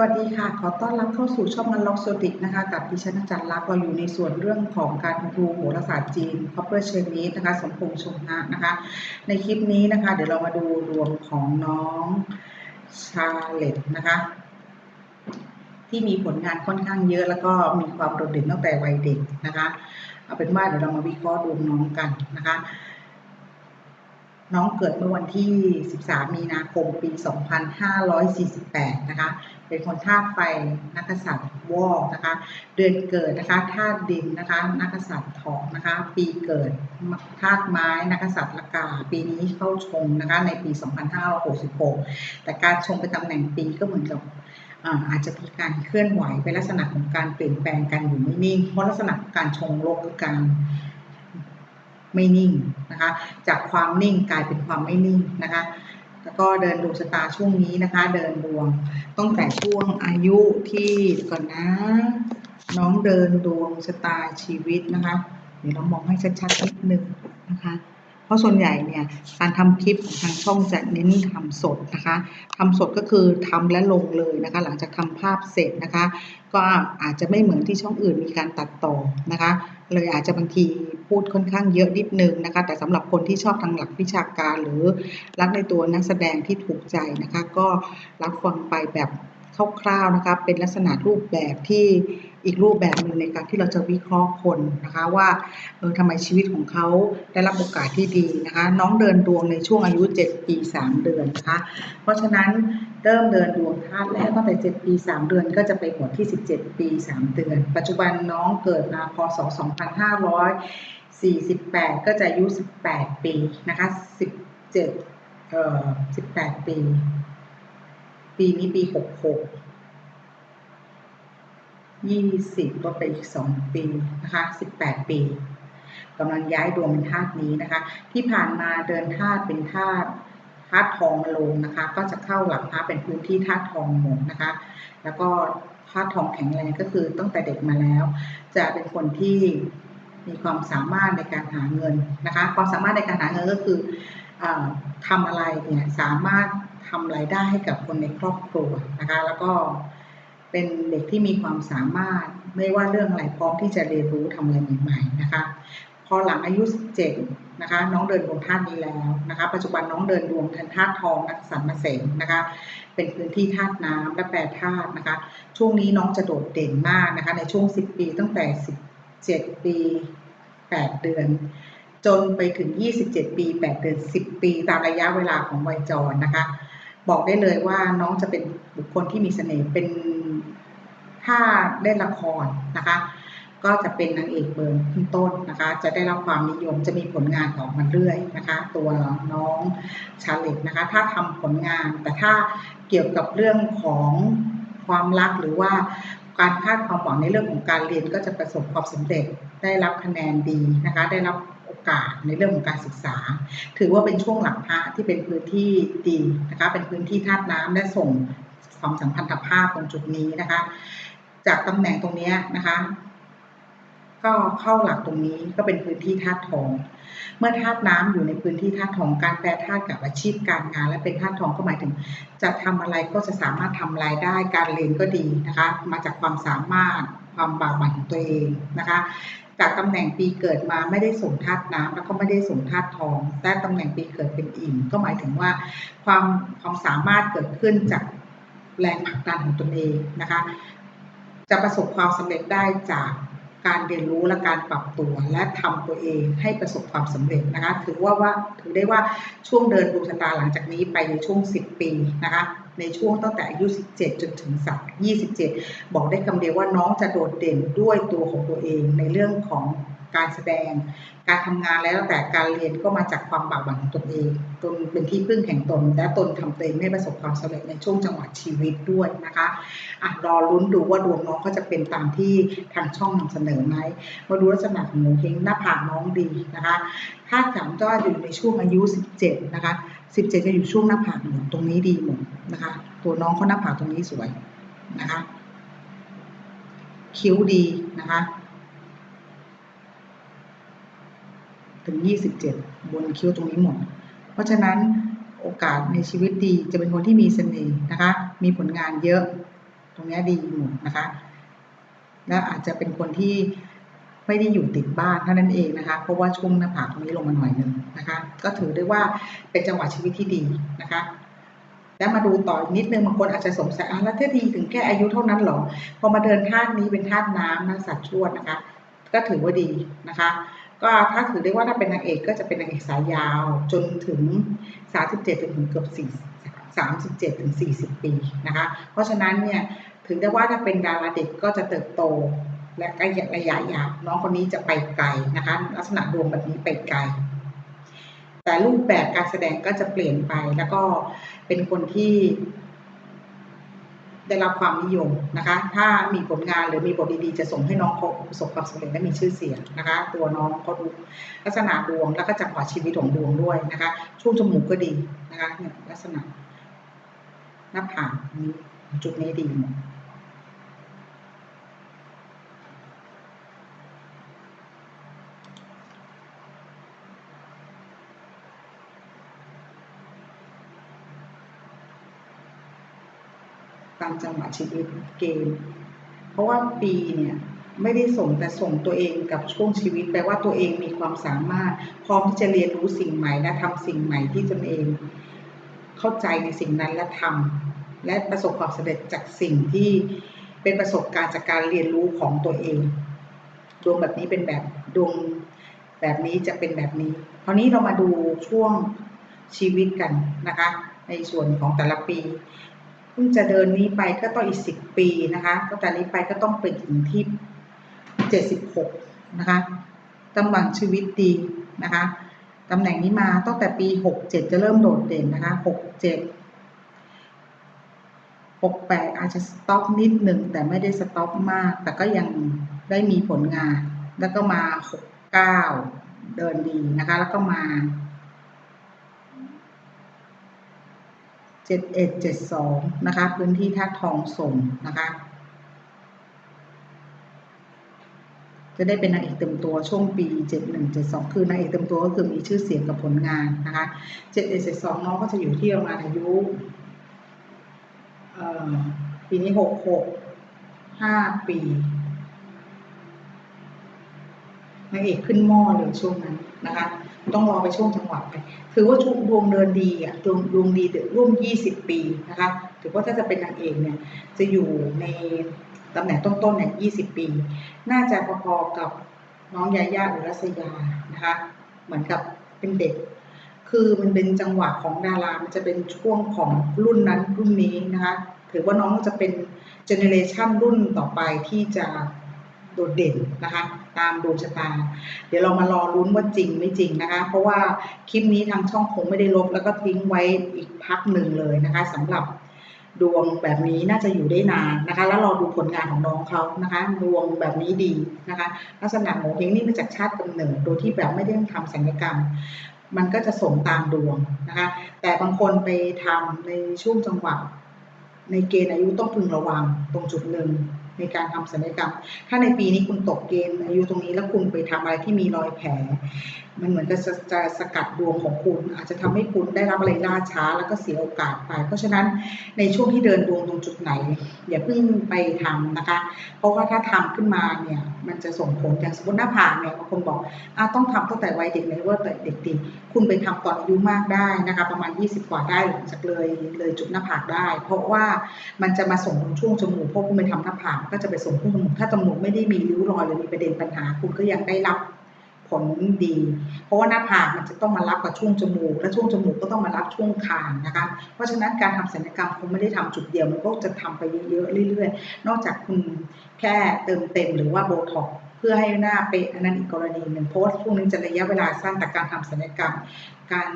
วัสดีค่ะ ขอต้อนรับเข้าสู่ช่องมันล็อกโซติกนะคะ กับดิฉันอาจารย์ลักเราอยู่ในส่วนเรื่องของการดูโหราศาสตร์จีน Copper c h a n e s นะคะ สมพงษ์ชงนะนะคะ ในคลิปนี้นะคะ เดี๋ยวเรามาดูดวงของน้องชาเลตนะคะ ที่มีผลงานค่อนข้างเยอะ แล้วก็มีความโดดเด่นตั้งแต่วัยเด็กนะคะ เอาเป็นว่าเดี๋ยวเรามาวิเคราะห์ดวงน้องกันนะคะ น้องเกิดเมื่อวันที่ 13 มีนาคม ปี 2548 นะคะ เป็นคนธาตุไฟ นักษัตริย์วอกนะคะ เดือนเกิดนะคะ ธาตุดินนะคะ นักษัตริย์ทองนะคะ ปีเกิด ธาตุไม้ นักษัตริย์ละกา ปีนี้เข้าชงนะคะ ในปี 2566 แต่การชงเป็นตำแหน่งปีก็เหมือนกับอาจจะมีการเคลื่อนไหวเป็นลักษณะของการเปลี่ยนแปลงกันอยู่ไม่นิ่ง เพราะลักษณะการชงโลกคือการ ไม่นิ่งนะคะ จากความนิ่งกลายเป็นความไม่นิ่งนะคะ แล้วก็เดินดวงชะตาช่วงนี้นะคะ เดินดวงต้องแต่ช่วงอายุที่ก่อนนะ น้องเดินดวงชะตาชีวิตนะคะ เดี๋ยวเรามองให้ชัดๆนิดนึงนะคะ เพราะส่วนใหญ่เนี่ยการทำคลิปของทางช่องจะเน้นทำสดนะคะทำสดก็คือทำและลงเลยนะคะ หลังจากทำภาพเสร็จนะคะ ก็อาจจะไม่เหมือนที่ช่องอื่นมีการตัดต่อนะคะ เลยอาจจะบางทีพูดค่อนข้างเยอะนิดนึงนะคะ แต่สำหรับคนที่ชอบทางหลักวิชาการหรือรักในตัวนักแสดงที่ถูกใจนะคะ ก็รับฟังไปแบบ คร่าวๆนะคะเป็นลักษณะรูปแบบที่อีกรูปแบบหนึ่งในการที่เราจะวิเคราะห์คนนะคะว่าเออทำไมชีวิตของเขาได้รับโอกาสที่ดีนะคะ น้องเดินดวงในช่วงอายุ 7 ปี 3 เดือนนะคะ เพราะฉะนั้นเริ่มเดินดวงธาตุแรกตั้งแต่ 7 ปี 3 เดือน ก็จะไปหมดที่ 17 ปี 3 เดือน ปัจจุบันน้องเกิดมาพศ 2548 ก็จะอายุ 18 ปีนะคะ 17เอ่อ18 ปี ปีนี้ปี66ยี่สิบก็ไปอีกสองปีนะคะสิบแปดปีกำลังย้ายดวงเป็นธาตุนี้นะคะ ที่ผ่านมาเดินธาตุเป็นธาตุธาตุทองมาลงนะคะ ก็จะเข้าหลักพระเป็นพื้นที่ธาตุทองหมดนะคะ แล้วก็ธาตุทองแข็งแรงก็คือตั้งแต่เด็กมาแล้ว จะเป็นคนที่มีความสามารถในการหาเงินนะคะ ความสามารถในการหาเงินก็คืออทำอะไรเนี่ยสามารถ ทำรายได้ให้กับคนในครอบครัวนะคะ แล้วก็เป็นเด็กที่มีความสามารถไม่ว่าเรื่องอะไรพร้อมที่จะเรียนรู้ทำอะไรใหม่ๆนะคะ พอหลังอายุ 17 นะคะ น้องเดินดวงธาตุนี้แล้วนะคะ ปัจจุบันน้องเดินดวงทันธาตุทองนักสันมาเสงนะคะ เป็นพื้นที่ธาตุน้ำและแปรธาตุนะคะ ช่วงนี้น้องจะโดดเด่นมากนะคะ ในช่วง 10 ปีตั้งแต่ 17 ปี 8 เดือนจนไปถึง 27 ปี 8 เดือน 10 ปี ตามระยะเวลาของวัยจรนะคะ บอกได้เลยว่าน้องจะเป็นบุคคลที่มีเสน่ห์เป็นถ้าเล่นละครนะคะ ก็จะเป็นนางเอกเบอร์ขึ้นต้นนะคะ จะได้รับความนิยมจะมีผลงานออกมาเรื่อยนะคะ ตัวน้องชาเลตนะคะ ถ้าทำผลงานแต่ถ้าเกี่ยวกับเรื่องของความรักหรือว่าการคาดความหวังในเรื่องของการเรียนก็จะประสบความสำเร็จได้รับคะแนนดีนะคะ ได้รับ กาสในเรื่องของการศึกษา ถือว่าเป็นช่วงหลักพระที่เป็นพื้นที่ดีนะคะ เป็นพื้นที่ธาตุน้ำและส่งความสัมพันธภาพตรงจุดนี้นะคะ จากตำแหน่งตรงนี้นะคะ ก็เข้าหลักตรงนี้ก็เป็นพื้นที่ธาตุทอง เมื่อธาตุน้ำอยู่ในพื้นที่ธาตุทองการแปรธาตุกับอาชีพการงาน และเป็นธาตุทองก็หมายถึง จะทำอะไรก็จะสามารถทำรายได้การเรียนก็ดีนะคะ มาจากความสามารถความบากบั่นของตัวเองนะคะ จากตำแหน่งปีเกิดมาไม่ได้ส่งธาตุน้ำแล้วก็ไม่ได้ส่งธาตุทอง แต่ตำแหน่งปีเกิดเป็นอิ่มก็หมายถึงว่าความความสามารถเกิดขึ้นจากแรงผลักดันของตนเองนะคะ จะประสบความสำเร็จได้จาก การเรียนรู้และการปรับตัวและทำตัวเองให้ประสบความสำเร็จนะคะ ถือว่าว่าถือได้ว่าช่วงเดินดวงชะตาหลังจากนี้ไปในช่วง 10 ปีนะคะ ในช่วงตั้งแต่อายุ 17 จนถึงสัก27 บอกได้คำเดียวว่าน้องจะโดดเด่นด้วยตัวของตัวเองในเรื่องของ การแสดง การทำงานแล้วแต่การเรียนก็มาจากความบากบั่นของตนเอง ตนเป็นที่พึ่งแห่งตน และตนทำตัวเองให้ประสบความสำเร็จในช่วงจังหวะชีวิตด้วยนะคะอะรอลุ้นดูว่าดวงน้องเขาจะเป็นตามที่ทางช่องนำเสนอไหมมาดูลักษณะของหนูเฮงหน้าผากน้องดีนะคะถ้าถามก็อยู่ในช่วงอายุ 17 นะคะ 17 จะอยู่ช่วงหน้าผากหนูตรงนี้ดีหมดนะคะ ตัวน้องเขาหน้าผากตรงนี้สวยนะคะ คิ้วดีนะคะ ถึง 27 บนคิ้วตรงนี้หมด เพราะฉะนั้นโอกาสในชีวิตดีจะเป็นคนที่มีเสน่ห์นะคะ มีผลงานเยอะตรงนี้ดีอยู่นะคะ และอาจจะเป็นคนที่ไม่ได้อยู่ติดบ้านเท่านั้นเองนะคะ เพราะว่าช่วงหน้าผากตรงนี้ลงมาหน่อยหนึ่งนะคะ ก็ถือได้ว่าเป็นจังหวะชีวิตที่ดีนะคะแล้วมาดูต่ออีกนิดนึงบางคนอาจจะสงสัยอะแล้วถ้าดีถึงแค่อายุเท่านั้นหรอ พอมาเดินธาตุนี้เป็นธาตุน้ำนะสัตว์ชวดนะคะ ก็ถือว่าดีนะคะ ก็ถ้าถือได้ว่าถ้าเป็นนางเอกก็จะเป็นนางเอกสายยาวจนถึง 37จนถึงเกือบ4 37ถึง40 ปีนะคะ เพราะฉะนั้นเนี่ยถึงได้ว่าถ้าเป็นดาราเด็กก็จะเติบโตและระยะระยะยาวน้องคนนี้จะไปไกลนะคะ ลักษณะดวงแบบนี้ไปไกล แต่รูปแบบการแสดงก็จะเปลี่ยนไปแล้วก็เป็นคนที่ ได้รับความนิยมนะคะ ถ้ามีผลงานหรือมีบทดีๆ จะส่งให้น้องเขาประสบความสำเร็จและมีชื่อเสียงนะคะ ตัวน้องเขาดูลักษณะดวงแล้วก็จังหวะชีวิตของดวงด้วยนะคะ ช่วงจมูกก็ดีนะคะเนี่ยลักษณะหน้าผากนี้จุดนี้ดีหมดตามจังหวะชีวิตเกณฑ์เพราะว่าปีเนี่ยไม่ได้ส่งแต่ส่งตัวเองกับช่วงชีวิตแปลว่าตัวเองมีความสามารถ พร้อมที่จะเรียนรู้สิ่งใหม่และทำสิ่งใหม่ที่ตนเอง เข้าใจในสิ่งนั้นและทำและประสบความสำเร็จจากสิ่งที่เป็นประสบการณ์จากการเรียนรู้ของตัวเองดวงแบบนี้เป็นแบบดวงแบบนี้จะเป็นแบบนี้คราวนี้เรามาดูช่วงชีวิตกันนะคะ ในส่วนของแต่ละปี พิ่งจะเดินนี้ไปก็ต้องอีกสิบปีนะคะก็แต่นี้ไปก็ต้องเป็นถึงที่เจ็ดสิบหกนะคะตำแหน่งชีวิตดีนะคะตำแหน่งนี้มาตั้งแต่ปีหกเจ็ดจะเริ่มโดดเด่นนะคะหกเจ็ดหกแปดอาจจะสต็อปนิดหนึ่งแต่ไม่ได้สต็อปมาก แต่ก็ยังได้มีผลงาน แล้วก็มาหกเก้าเดินดีนะคะ แล้วก็มา เจ็ดเอ็ดเจ็ดสองนะคะ พื้นที่ท่าทองส่งนะคะ จะได้เป็นนางเอกเต็มตัวช่วงปีเจ็ดหนึ่งเจ็ดสองคือนางเอกเต็มตัวก็คือมีชื่อเสียงกับผลงานนะคะเจ็ดเอ็ดเจ็ดสองน้องก็จะอยู่ที่ประมาณอายุปีนี้หกหกห้าปี นางเอกขึ้นหม้อเลยช่วงนั้นนะคะต้องรอไปช่วงจังหวะไปถือว่าช่วงดวงเดินดีอะดวงดวงดีร่วมยี่สิบปีนะคะถือว่าถ้าจะเป็นนางเอกเนี่ยจะอยู่ในตำแหน่งต้นๆเนี่ยยี่สิบปี น่าจะพอๆกับน้องยาย่าอุรัสยานะคะเหมือนกับเป็นเด็ก คือมันเป็นจังหวะของดารา มันจะเป็นช่วงของรุ่นนั้นรุ่นนี้นะคะถือว่าน้องจะเป็นเจเนเรชันรุ่นต่อไปที่จะ โดดเด่นนะคะตามดวงชะตา เดี๋ยวเรามารอรุ้นว่าจริงไม่จริงนะคะ เพราะว่าคลิปนี้ทางช่องคงไม่ได้ลบแล้วก็ทิ้งไว้อีกพักหนึ่งเลยนะคะสำหรับดวงแบบนี้น่าจะอยู่ได้นานนะคะ แล้วรอดูผลงานของน้องเขานะคะ ดวงแบบนี้ดีนะคะ ลักษณะโงเฮงนี่มาจากชาติกำเนิดโดยที่แบบไม่ได้ทำสัญญกรรม มันก็จะส่งตามดวงนะคะ แต่บางคนไปทำในช่วงจังหวะในเกณฑ์อายุต้องพึงระวังตรงจุดหนึ่ง ในการทำศัลยกรรม ถ้าในปีนี้คุณตกเกณฑ์อายุตรงนี้แล้วคุณไปทำอะไรที่มีรอยแผล มันเหมือนจะจะสกัดดวงของคุณ อาจจะทำให้คุณได้รับอะไรล่าช้าแล้วก็เสียโอกาสไป เพราะฉะนั้นในช่วงที่เดินดวงตรงจุดไหนอย่าเพิ่งไปทำนะคะ เพราะว่าถ้าทำขึ้นมาเนี่ยมันจะส่งผลอย่างสมมติหน้าผากเนี่ยบางคนบอกอต้องทำตั้งแต่วัยเด็กเลยว่าแต่เด็กดีคุณไปทำตอนอายุมากได้นะคะประมาณ 20 กว่าได้หลังจากเลยเลยจุดหน้าผากได้ เพราะว่ามันจะมาส่งตรงช่วงจมูกเพราะคุณไปทำหน้าผากก็จะไปส่งที่จมูกถ้าจมูกไม่ได้มีริ้วรอยหรือมีประเด็นปัญหา คุณก็ยังได้รับผลดี เพราะว่าหน้าผากมันจะต้องมารับกับช่วงจมูก และช่วงจมูกก็ต้องมารับช่วงคางนะคะ เพราะฉะนั้นการทำศัลยกรรมคงไม่ได้ทำจุดเดียว มันก็จะทำไปเยอะๆเรื่อยๆ นอกจากคุณแค่เติมเต็มหรือว่าโบท็อกเพื่อให้หน้าเป๊ะอันนั้นอีกกรณีหนึ่งเพราะว่าช่วงนี้จะระยะเวลาสั้นแต่การทำศัลยกรรม การ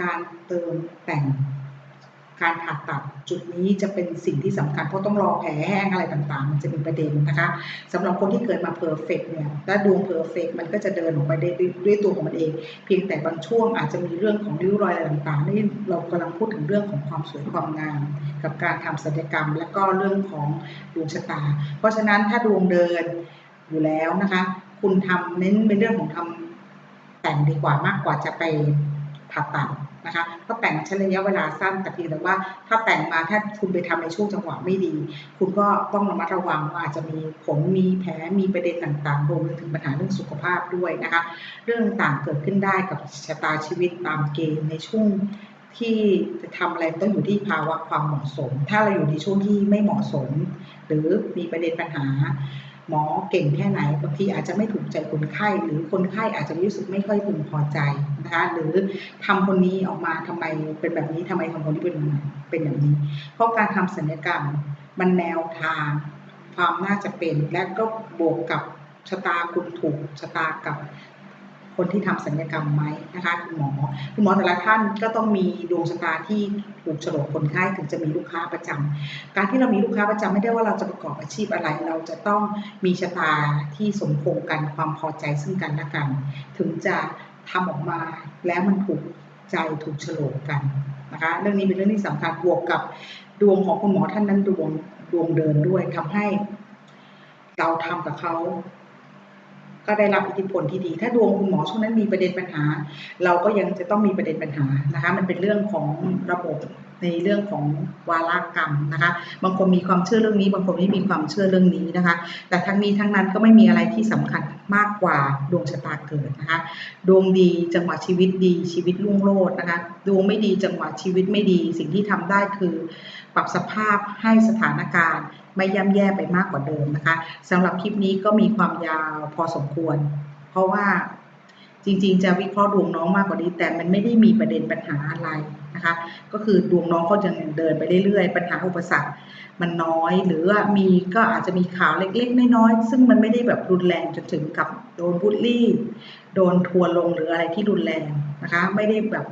การเติมแต่ง การผ่าตัดจุดนี้จะเป็นสิ่งที่สำคัญเพราะต้องรอแผลแห้งอะไรต่างๆ มันจะเป็นประเด็นนะคะสำหรับคนที่เกิดมาเพอร์เฟกเนี่ยถ้าดวงเพอร์เฟกมันก็จะเดินออกไปได้ด้วยตัวของมันเอง เพียงแต่บางช่วงอาจจะมีเรื่องของริ้วรอยอะไรต่างๆนี่เรากำลังพูดถึงเรื่องของความสวยความงาม กับการทำศัลยกรรม และก็เรื่องของดวงชะตา เพราะฉะนั้นถ้าดวงเดินอยู่แล้วนะคะ คุณทำเน้นเป็นเรื่องของทำแต่งดีกว่ามากกว่าจะไปผ่าตัด นะคะก็แต่งใช้ระยะเวลาสั้นแต่เพียงแต่ว่า ถ้าแต่งมาถ้าคุณไปทำในช่วงจังหวะไม่ดี คุณก็ต้องระมัดระวังว่าอาจจะมีผลมีแผลมีประเด็นต่างๆรวมถึงปัญหาเรื่องสุขภาพด้วยนะคะเรื่องต่างเกิดขึ้นได้กับชะตาชีวิตตามเกณฑ์ในช่วงที่จะทำอะไรต้องอยู่ที่ภาวะความเหมาะสม ถ้าเราอยู่ในช่วงที่ไม่เหมาะสม หรือมีประเด็นปัญหา หมอเก่งแค่ไหนบางทีอาจจะไม่ถูกใจคนไข้ หรือคนไข้อาจจะรู้สึกไม่ค่อยพึงพอใจนะคะหรือทำคนนี้ออกมาทำไมเป็นแบบนี้ทำไมทำคนนี้เป็นเป็นแบบนี้ เพราะการทำศัลยกรรมมันแนวทางความน่าจะเป็นและก็บวกกับชะตาคุณถูกชะตากับ คนที่ทำศัลยกรรมไหมนะคะคุณหมอคุณหมอแต่ละท่านก็ต้องมีดวงชะตาที่ถูกโฉลกคนไข้ถึงจะมีลูกค้าประจำการที่เรามีลูกค้าประจำไม่ได้ว่าเราจะประกอบอาชีพอะไร เราจะต้องมีชะตาที่สมพงกันความพอใจซึ่งกันและกัน ถึงจะทำออกมาแล้วมันถูกใจถูกโฉลกกันนะคะเรื่องนี้เป็นเรื่องที่สำคัญบวกกับดวงของคุณหมอท่านนั้นดวงดวงเดินด้วยทำให้เราทำกับเขา ก็ได้รับอิทธิพลที่ดี ถ้าดวงคุณหมอช่วงนั้นมีประเด็นปัญหา เราก็ยังจะต้องมีประเด็นปัญหานะคะ มันเป็นเรื่องของระบบในเรื่องของวารกรรมนะคะ บางคนมีความเชื่อเรื่องนี้ บางคนไม่มีความเชื่อเรื่องนี้นะคะ แต่ทั้งนี้ทั้งนั้นก็ไม่มีอะไรที่สำคัญมากกว่าดวงชะตาเกิดนะคะ ดวงดีจังหวะชีวิตดีชีวิตรุ่งโรจน์นะคะ ดวงไม่ดีจังหวะชีวิตไม่ดี สิ่งที่ทำได้คือ ปรับสภาพให้สถานการณ์ ไม่ย่ำแย่ไปมากกว่าเดิมนะคะสำหรับคลิปนี้ก็มีความยาวพอสมควร เพราะว่าจริงๆ จะวิเคราะห์ดวงน้องมากกว่านี้ แต่มันไม่ได้มีประเด็นปัญหาอะไรนะคะ ก็คือดวงน้องเขายังเดินไปเรื่อยๆ ปัญหาอุปสรรคมันน้อยหรือมีก็อาจจะมีข่าวเล็กๆ น้อยๆ ซึ่งมันไม่ได้แบบรุนแรงจนถึงกับโดนบูลลี่ โดนทัวลงหรืออะไรที่รุนแรงนะคะ ไม่ได้แบบ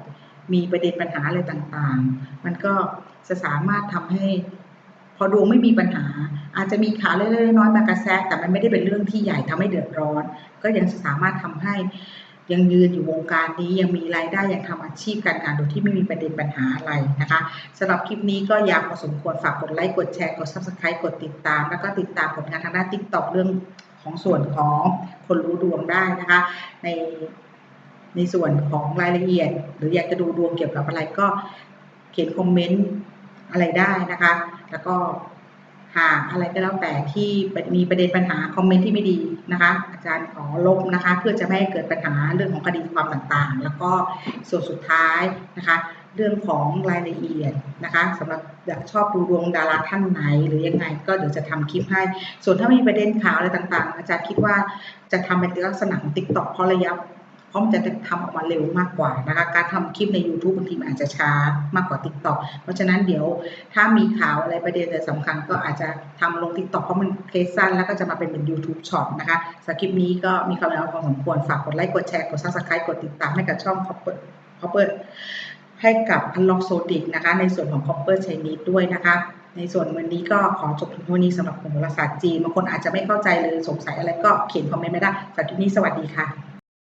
มีประเด็นปัญหาอะไรต่างๆ มันก็จะสามารถทำให้ พอดวงไม่มีปัญหา อาจจะมีขาเล็กๆน้อยมากระแทกแต่มันไม่ได้เป็นเรื่องที่ใหญ่ทำให้เดือดร้อน ก็ยังสามารถทำให้ยังยืนอยู่วงการนี้ยังมีรายได้ยังทำอาชีพการงานโดยที่ไม่มีประเด็นปัญหาอะไรนะคะสำหรับคลิปนี้ก็ยาวพอสมควรฝากกดไลค์กดแชร์กด subscribe กดติดตาม แล้วก็ติดตามผลงานทางด้าน TikTok เรื่องของส่วนของคนรู้ดวงได้นะคะ ในในส่วนของรายละเอียด หรืออยากจะดูดวงเกี่ยวกับอะไรก็เขียนคอมเมนต์อะไรได้นะคะ แล้วก็หากอะไรก็แล้วแต่ที่มีประเด็นปัญหาคอมเมนต์ที่ไม่ดีนะคะ อาจารย์ขอลบนะคะ เพื่อจะไม่ให้เกิดปัญหาเรื่องของคดีความต่างๆ แล้วก็ส่วนสุดท้ายนะคะ เรื่องของรายละเอียดนะคะสำหรับอยากชอบดูดวงดาราท่านไหน หรือยังไงก็เดี๋ยวจะทำคลิปให้ ส่วนถ้ามีประเด็นข่าวอะไรต่างๆ อาจารย์คิดว่าจะทำเป็นลักษณะของติ๊กต็อกเพราะระยะ ราะมันจะทำออกมาเร็วมากกว่านะคะการทำคลิปใน YouTube บางทีมันอาจจะช้ามากกว่า TikTok เพราะฉะนั้นเดี๋ยวถ้ามีข่าวอะไรประเด็นอะไรสำคัญก็อาจจะทำลง TikTok เพราะมันเคสสั้นแล้วก็จะมาเป็นเป็น YouTube ช็อตนะคะสคลิปนี้ก็มีความยาวพอสมควรฝากกดไลค์กดแชร์กด Subscribe กดติดตามให้กับช่อง Copper Copper ให้กับ Unlock s o d i c นะคะในส่วนของ Copper c h i n e s ด้วยนะคะในส่วนวันนี้ก็ขอจบเพียงเท่านี้สำหรับโหราศาสตร์จีนบางคนอาจจะไม่เข้าใจเลยสงสัยอะไรก็เขียนคอมเมนต์ไม่ได้สำหรับคลิปนี้สวัสดีค่ะ